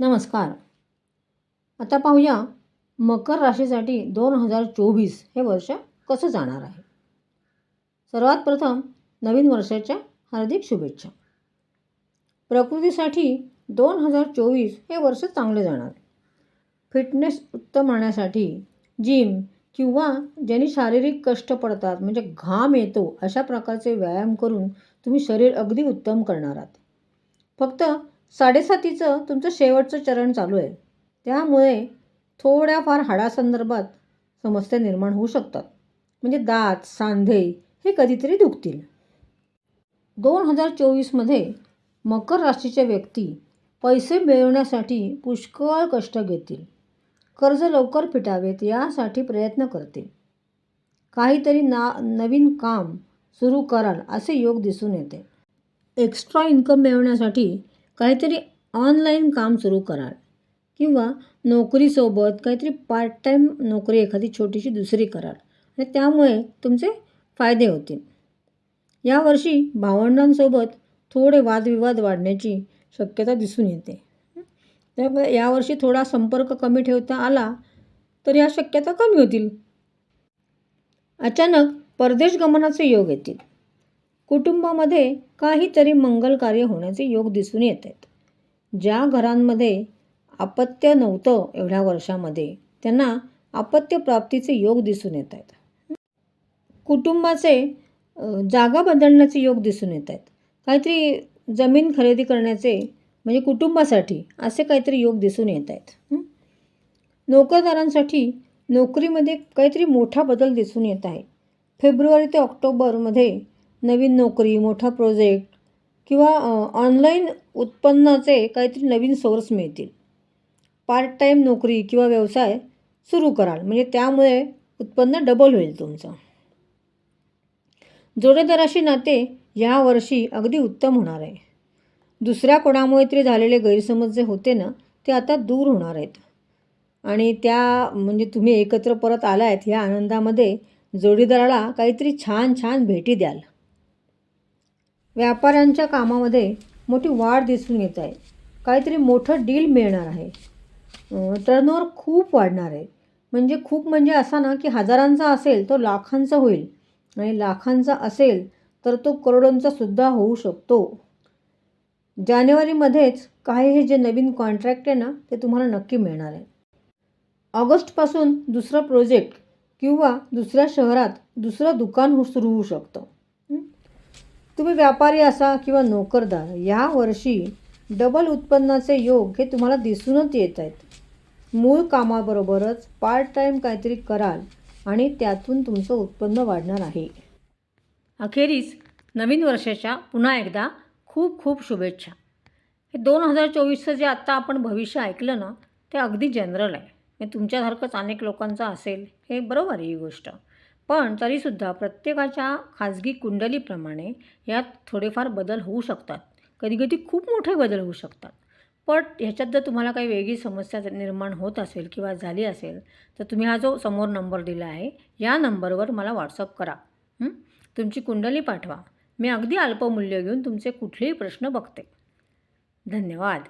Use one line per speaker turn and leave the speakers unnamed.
नमस्कार. आता पाहूया मकर राशीसाठी दोन हजार चोवीस हे वर्ष कसं जाणार आहे? सर्वात प्रथम नवीन वर्षाच्या हार्दिक शुभेच्छा. प्रकृतीसाठी दोन हजार चोवीस हे वर्ष चांगले जाणार. फिटनेस उत्तम राहण्यासाठी जिम किंवा ज्यांनी शारीरिक कष्ट पडतात म्हणजे घाम येतो अशा प्रकारचे व्यायाम करून तुम्ही शरीर अगदी उत्तम करणार आहात. फक्त साडेसातीचं तुमचं शेवटचं चरण चालू आहे. त्यामुळे थोड्याफार हाडासंदर्भात समस्या निर्माण होऊ शकतात. म्हणजे दात सांधे हे कधीतरी दुखतील. दोन हजार चोवीसमध्ये मकर राशीच्या व्यक्ती पैसे मिळवण्यासाठी पुष्कळ कष्ट घेतील. कर्ज लवकर फिटावेत यासाठी प्रयत्न करतील. काहीतरी ना नवीन काम सुरू कराल असे योग दिसून येते. एक्स्ट्रा इन्कम मिळवण्यासाठी काहीतरी ऑनलाईन काम सुरू कराल. किंवा नोकरीसोबत काहीतरी पार्ट टाईम नोकरी एखादी छोटीशी दुसरी कराल. आणि त्यामुळे तुमचे फायदे होतील. यावर्षी भावंडांसोबत थोडे वादविवाद वाढण्याची शक्यता दिसून येते. त्यामुळे यावर्षी थोडा संपर्क कमी ठेवता आला तर या शक्यता कमी होतील. अचानक परदेश गमनाचे योग येतील. कुटुंबामध्ये काहीतरी मंगल कार्य होण्याचे योग दिसून येत. आहेत ज्या घरांमध्ये अपत्य नव्हतं एवढ्या वर्षामध्ये त्यांना अपत्य प्राप्तीचे योग दिसून येत आहेत कुटुंबाचे जागा बदलण्याचे योग दिसून येत आहेत काहीतरी जमीन खरेदी करण्याचे म्हणजे कुटुंबासाठी असे काहीतरी योग दिसून येत आहेत नोकरदारांसाठी नोकरीमध्ये काहीतरी मोठा बदल दिसून येत आहे. फेब्रुवारी ते ऑक्टोबरमध्ये नवीन नोकरी मोठा प्रोजेक्ट किंवा ऑनलाईन उत्पन्नाचे काहीतरी नवीन सोर्स मिळतील. पार्ट टाईम नोकरी किंवा व्यवसाय सुरू कराल. म्हणजे त्यामुळे उत्पन्न डबल होईल तुमचं. जोडेदाराशी नाते यावर्षी अगदी उत्तम होणार आहे. दुसऱ्या कोणामुळे तरी झालेले गैरसमज जे होते ना ते आता दूर होणार आहेत. आणि त्या म्हणजे तुम्ही एकत्र परत आला आहेत ह्या आनंदामध्ये जोडीदाराला काहीतरी छान छान भेटी द्याल. व्यापाऱ्यांच्या कामामध्ये मोठी वाढ दिसून येत आहे. काहीतरी मोठं डील मिळणार आहे. टर्नओवर खूप वाढणार आहे. म्हणजे खूप म्हणजे असा ना की हजारांचा असेल तो लाखांचा होईल आणि लाखांचा असेल तर तो करोडोंचा सुद्धा होऊ शकतो. जानेवारीमध्येच काही हे जे नवीन कॉन्ट्रॅक्ट आहे ना ते तुम्हाला नक्की मिळणार आहे. ऑगस्टपासून दुसरं प्रोजेक्ट किंवा दुसऱ्या शहरात दुसरं दुकान सुरू होऊ शकतं. तुम्ही व्यापारी असा किंवा नोकरदार या वर्षी डबल उत्पन्नाचे योग हे तुम्हाला दिसूनच येत आहेत. मूळ कामाबरोबरच पार्ट टाईम काहीतरी कराल आणि त्यातून तुमचं उत्पन्न वाढणार आहे. अखेरीस नवीन वर्षाच्या पुन्हा एकदा खूप खूप शुभेच्छा. हे दोन हजार चोवीसचं जे आत्ता आपण भविष्य ऐकलं ना ते अगदी जनरल आहे. हे तुमच्यासारखंच अनेक लोकांचं असेल हे बरोबर आहे ही गोष्ट. पण तरीसुद्धा प्रत्येकाच्या खाजगी कुंडलीप्रमाणे यात थोडेफार बदल होऊ शकतात. कधीकधी खूप मोठे बदल होऊ शकतात. पण ह्याच्यात जर तुम्हाला काही वेगळी समस्या निर्माण होत असेल किंवा झाली असेल तर तुम्ही हा जो समोर नंबर दिला आहे या नंबरवर मला व्हॉट्सअप करा. तुमची कुंडली पाठवा. मी अगदी अल्पमूल्य घेऊन तुमचे कुठलेही प्रश्न बघते. धन्यवाद.